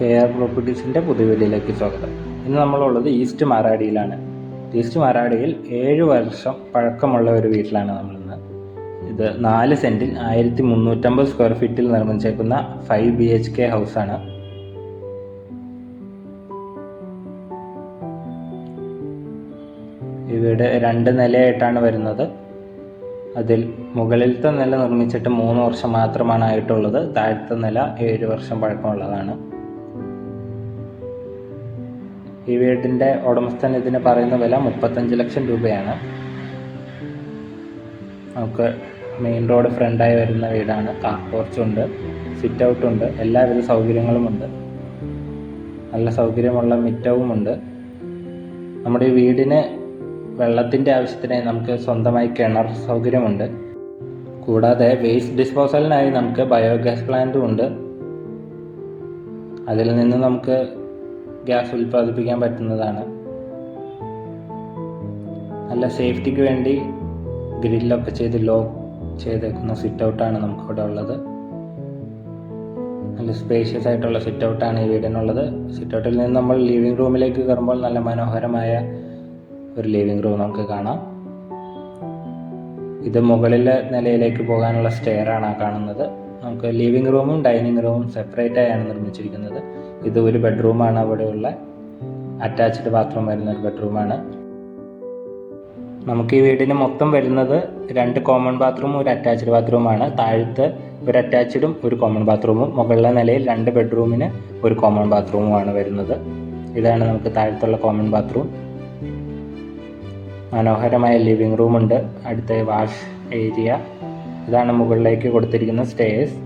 K R പ്രോപ്പർട്ടീസിന്റെ പുതിയ സ്വാഗതം. ഇന്ന് നമ്മളുള്ളത് ഈസ്റ്റ് മാറാടിയിലാണ്. ഈസ്റ്റ് മാറാടിയിൽ ഏഴ് വർഷം പഴക്കമുള്ള ഒരു വീട്ടിലാണ് നമ്മളിന്ന്. ഇത് നാല് സെന്റിൽ ആയിരത്തി മുന്നൂറ്റമ്പത് സ്ക്വയർ ഫീറ്റിൽ നിർമ്മിച്ചേക്കുന്ന ഫൈവ് ബി എച്ച് കെ ഹൗസാണ് ഈ രണ്ട് നിലയായിട്ടാണ് വരുന്നത്. അതിൽ മുകളിലത്തെ നില നിർമ്മിച്ചിട്ട് മൂന്ന് വർഷം മാത്രമാണ് ആയിട്ടുള്ളത്. താഴത്തെ നില ഏഴ് വർഷം പഴക്കമുള്ളതാണ്. ഈ വീടിന്റെ ഉടമസ്ഥൻ ഇതിന് പറയുന്ന വില മുപ്പത്തഞ്ച് ലക്ഷം രൂപയാണ്. നമുക്ക് മെയിൻ റോഡ് ഫ്രണ്ടായി വരുന്ന വീടാണ്. കാർ പോർച്ചുണ്ട് സിറ്റ് ഔട്ട് ഉണ്ട് എല്ലാവിധ സൗകര്യങ്ങളുമുണ്ട് നല്ല സൗകര്യമുള്ള മിറ്റവും ഉണ്ട്. നമ്മുടെ ഈ വീടിന് വെള്ളത്തിന്റെ ആവശ്യത്തിനായി നമുക്ക് സ്വന്തമായി കിണർ സൗകര്യമുണ്ട്. കൂടാതെ വേസ്റ്റ് ഡിസ്പോസലിനായി നമുക്ക് ബയോഗ്യാസ് പ്ലാന്റും ഉണ്ട്. അതിൽ നിന്ന് നമുക്ക് ഗ്യാസ് ഉൽപ്പാദിപ്പിക്കാൻ പറ്റുന്നതാണ്. നല്ല സേഫ്റ്റിക്ക് വേണ്ടി ഗ്രില്ലൊക്കെ ചെയ്ത് ലോക്ക് ചെയ്തേക്കുന്ന സിറ്റ് ഔട്ടാണ് നമുക്കിവിടെ ഉള്ളത്. നല്ല സ്പേഷ്യസ് ആയിട്ടുള്ള സിറ്റ് ഔട്ടാണ് ഈ വീടിനുള്ളത്. സിറ്റ് ഔട്ടിൽ നിന്ന് നമ്മൾ ലിവിംഗ് റൂമിലേക്ക് കയറുമ്പോൾ നല്ല മനോഹരമായ ഒരു ലിവിംഗ് റൂം നമുക്ക് കാണാം. ഇത് മുകളിലെ നിലയിലേക്ക് പോകാനുള്ള സ്റ്റെയറാണ് കാണുന്നത്. നമുക്ക് ലിവിങ് റൂമും ഡൈനിങ് റൂമും സെപ്പറേറ്റ് ആയാണ് നിർമ്മിച്ചിരിക്കുന്നത്. ഇത് ഒരു ബെഡ്റൂമാണ് അവിടെയുള്ള. അറ്റാച്ച്ഡ് ബാത്റൂം വരുന്ന ഒരു ബെഡ്റൂമാണ് നമുക്ക് ഈ വീടിന് മൊത്തം വരുന്നത് രണ്ട് കോമൺ ബാത്റൂമും ഒരു അറ്റാച്ച്ഡ് ബാത്റൂമാണ് താഴത്ത് ഒരു അറ്റാച്ച്ഡും ഒരു കോമൺ ബാത്റൂമും മുകളിലെ നിലയിൽ രണ്ട് ബെഡ്റൂമിന് ഒരു കോമൺ ബാത്റൂമുമാണ് വരുന്നത്. ഇതാണ് നമുക്ക് താഴത്തുള്ള കോമൺ ബാത്റൂം മനോഹരമായ ലിവിംഗ് റൂമുണ്ട് അടുത്ത വാഷ് ഏരിയ ഇതാണ് മുകളിലേക്ക് കൊടുത്തിരിക്കുന്ന സ്റ്റേഴ്സ്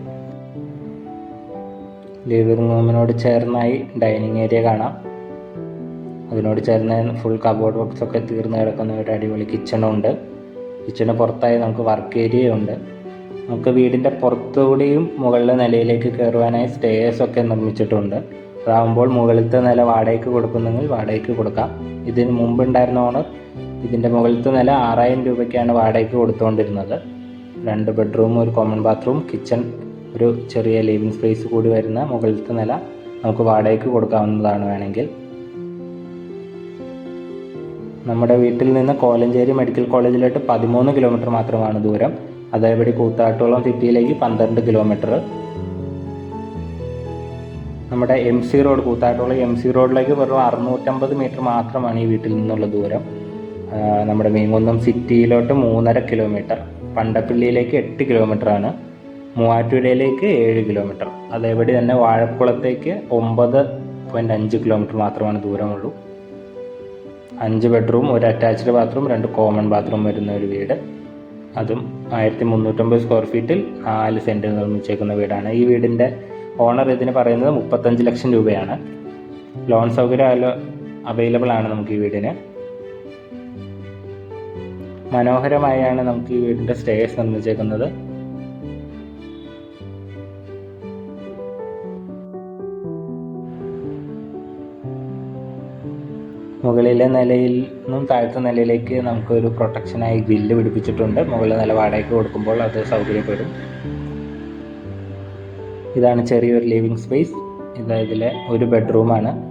ലിവിംഗ് റൂമിനോട് ചേർന്നായി ഡൈനിങ് ഏരിയ കാണാം. അതിനോട് ചേർന്ന് ഫുൾ കബോർഡ് ബോക്സ് ഒക്കെ തീർന്ന് കിടക്കുന്ന ഒരു അടിപൊളി കിച്ചണും ഉണ്ട്. കിച്ചണ് പുറത്തായി നമുക്ക് വർക്ക് ഏരിയ ഉണ്ട്. നമുക്ക് വീടിന്റെ പുറത്തുകൂടിയും മുകളിലെ നിലയിലേക്ക് കയറുവാനായി സ്റ്റേഴ്സ് ഒക്കെ നിർമ്മിച്ചിട്ടുണ്ട്. അതാകുമ്പോൾ മുകളിലത്തെ നില വാടകയ്ക്ക് കൊടുക്കുന്നെങ്കിൽ വാടകയ്ക്ക് കൊടുക്കാം. ഇതിന് മുമ്പ് ഉണ്ടായിരുന്ന ഓണർ ഇതിന്റെ മുകളിലത്തെ നില ആറായിരം രൂപയ്ക്കാണ് വാടകയ്ക്ക് കൊടുത്തുകൊണ്ടിരുന്നത് രണ്ട് ബെഡ്റൂം ഒരു കോമൺ ബാത്റൂം കിച്ചൺ ഒരു ചെറിയ ലിവിങ് സ്പേസ് കൂടി വരുന്ന മുകളിലത്തെ നില നമുക്ക് വാടകയ്ക്ക് കൊടുക്കാവുന്നതാണ് വേണമെങ്കിൽ. നമ്മുടെ വീട്ടിൽ നിന്ന് കോലഞ്ചേരി മെഡിക്കൽ കോളേജിലോട്ട് പതിമൂന്ന് കിലോമീറ്റർ മാത്രമാണ് ദൂരം. അതേപടി കൂത്താട്ടുകുളം സിറ്റിയിലേക്ക് പന്ത്രണ്ട് കിലോമീറ്റർ നമ്മുടെ M C road Koothattukulam M C റോഡിലേക്ക് വെറും അറുന്നൂറ്റമ്പത് മീറ്റർ മാത്രമാണ് ഈ വീട്ടിൽ നിന്നുള്ള ദൂരം. നമ്മുടെ മീൻകുന്നം സിറ്റിയിലോട്ട് മൂന്നര കിലോമീറ്റർ പണ്ടപ്പള്ളിയിലേക്ക് എട്ട് കിലോമീറ്റർ ആണ് മൂവാറ്റുപുഴയിലേക്ക് ഏഴ് കിലോമീറ്റർ. അതേപടി തന്നെ വാഴക്കുളത്തേക്ക് ഒമ്പത് പോയിന്റ് അഞ്ച് കിലോമീറ്റർ മാത്രമാണ് ദൂരമുള്ളൂ. അഞ്ച് ബെഡ്റൂം ഒരു അറ്റാച്ച്ഡ് ബാത്റൂം രണ്ട് കോമൺ ബാത്റൂം വരുന്ന ഒരു വീട്. അതും ആയിരത്തി മുന്നൂറ്റമ്പത് സ്ക്വയർ ഫീറ്റിൽ നാല് സെന്റിൽ നിർമ്മിച്ചേക്കുന്ന വീടാണ്. ഈ വീടിന്റെ ഓണർ ഇതിന് പറയുന്നത് മുപ്പത്തഞ്ച് ലക്ഷം രൂപയാണ്. ലോൺ സൗകര്യം അവൈലബിൾ ആണ് നമുക്ക് ഈ വീടിന്. മനോഹരമായാണ് നമുക്ക് ഈ വീടിന്റെ സ്റ്റേഴ്സ് നിർമ്മിച്ചേക്കുന്നത്. മുകളിലെ നിലയിൽ നിന്നും താഴത്തെ നിലയിലേക്ക് നമുക്കൊരു പ്രൊട്ടക്ഷനായി ഗ്രില്ല് പിടിപ്പിച്ചിട്ടുണ്ട്. മുകളിലെ നില വാടകയ്ക്ക് കൊടുക്കുമ്പോൾ അത് സൗകര്യപ്പെടും. ഇതാണ് ചെറിയൊരു ലിവിങ് സ്പേസ് ഇതാ ഇതിലെ ഒരു ബെഡ്റൂമാണ്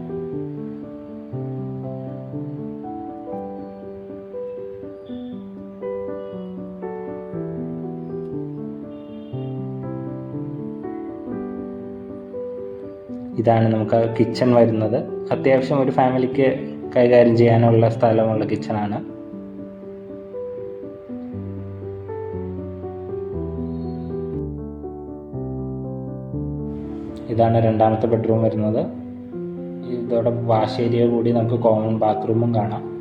ഇതാണ് നമുക്ക് കിച്ചൺ വരുന്നത്. അത്യാവശ്യം ഒരു ഫാമിലിക്ക് കൈകാര്യം ചെയ്യാനുള്ള സ്ഥലമുള്ള കിച്ചണാണ് ഇതാണ് രണ്ടാമത്തെ ബെഡ്റൂം വരുന്നത്. ഇതോടെ വാഷ് ഏരിയ കൂടി നമുക്ക് കോമൺ ബാത്റൂമും കാണാം.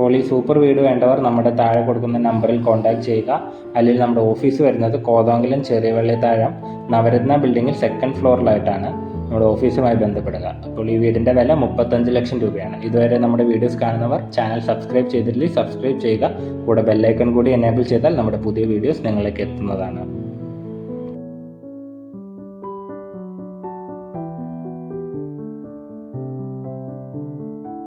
അപ്പോൾ ഈ സൂപ്പർ വീട് വേണ്ടവർ നമ്മുടെ താഴെ കൊടുക്കുന്ന നമ്പറിൽ കോൺടാക്ട് ചെയ്യുക. അല്ലെങ്കിൽ നമ്മുടെ ഓഫീസ് വരുന്നത് കോതമംഗലം ചെറിയ താഴം നവരത്ന ബിൽഡിങ്ങിൽ സെക്കൻഡ് ഫ്ലോറിലായിട്ടാണ് നമ്മുടെ ഓഫീസുമായി ബന്ധപ്പെടുക. അപ്പോൾ ഈ വീടിന്റെ വില മുപ്പത്തഞ്ച് ലക്ഷം രൂപയാണ്. ഇതുവരെ നമ്മുടെ വീഡിയോസ് കാണുന്നവർ ചാനൽ സബ്സ്ക്രൈബ് ചെയ്തിട്ടില്ലെങ്കിൽ സബ്സ്ക്രൈബ് ചെയ്യുക. കൂടെ ബെല്ലൈക്കൺ കൂടി എനേബിൾ ചെയ്താൽ നമ്മുടെ പുതിയ വീഡിയോസ് നിങ്ങളിലേക്ക് എത്തുന്നതാണ്.